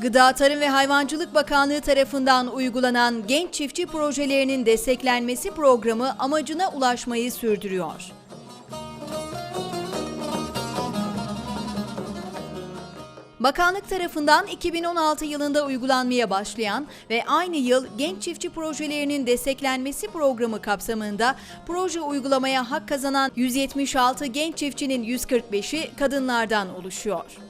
Gıda, Tarım ve Hayvancılık Bakanlığı tarafından uygulanan genç çiftçi projelerinin desteklenmesi programı amacına ulaşmayı sürdürüyor. Bakanlık tarafından 2016 yılında uygulanmaya başlayan ve aynı yıl genç çiftçi projelerinin desteklenmesi programı kapsamında proje uygulamaya hak kazanan 176 genç çiftçinin 145'i kadınlardan oluşuyor.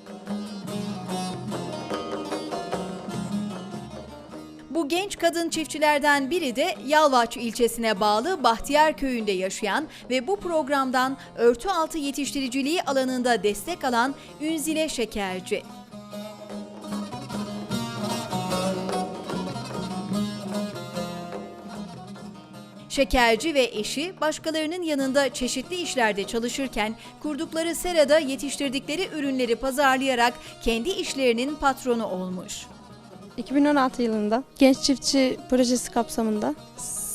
Genç kadın çiftçilerden biri de Yalvaç ilçesine bağlı Bahtiyar köyünde yaşayan ve bu programdan örtü altı yetiştiriciliği alanında destek alan Ünzile Şekerci. Şekerci ve eşi başkalarının yanında çeşitli işlerde çalışırken kurdukları serada yetiştirdikleri ürünleri pazarlayarak kendi işlerinin patronu olmuş. 2016 yılında Genç Çiftçi Projesi kapsamında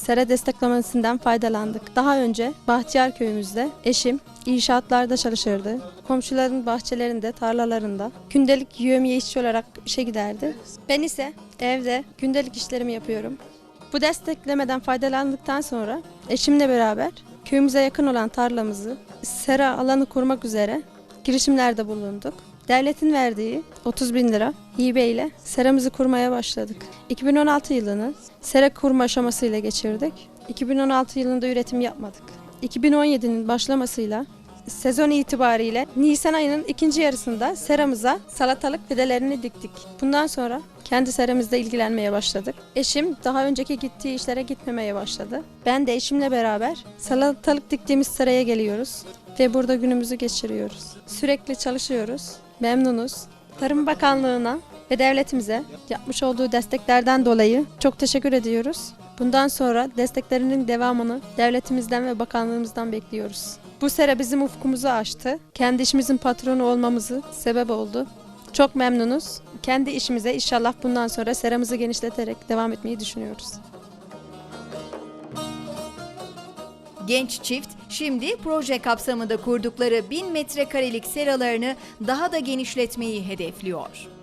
sera desteklemesinden faydalandık. Daha önce Bahtiyar köyümüzde eşim inşaatlarda çalışırdı. Komşuların bahçelerinde, tarlalarında gündelik yövmiye işçi olarak işe giderdi. Ben ise evde gündelik işlerimi yapıyorum. Bu desteklemeden faydalandıktan sonra eşimle beraber köyümüze yakın olan tarlamızı sera alanı kurmak üzere girişimlerde bulunduk. Devletin verdiği 30 bin lira hibe ile seramızı kurmaya başladık. 2016 yılını sera kurma aşamasıyla geçirdik. 2016 yılında üretim yapmadık. 2017'nin başlamasıyla sezon itibariyle Nisan ayının ikinci yarısında seramıza salatalık fidelerini diktik. Bundan sonra kendi seramızda ilgilenmeye başladık. Eşim daha önceki gittiği işlere gitmemeye başladı. Ben de eşimle beraber salatalık diktiğimiz seraya geliyoruz ve burada günümüzü geçiriyoruz. Sürekli çalışıyoruz, memnunuz. Tarım Bakanlığı'na ve devletimize yapmış olduğu desteklerden dolayı çok teşekkür ediyoruz. Bundan sonra desteklerinin devamını devletimizden ve bakanlığımızdan bekliyoruz. Bu sene bizim ufkumuzu açtı. Kendi işimizin patronu olmamızı sebep oldu. Çok memnunuz. Kendi işimize inşallah bundan sonra seramızı genişleterek devam etmeyi düşünüyoruz. Genç çift şimdi proje kapsamında kurdukları 1000 metrekarelik seralarını daha da genişletmeyi hedefliyor.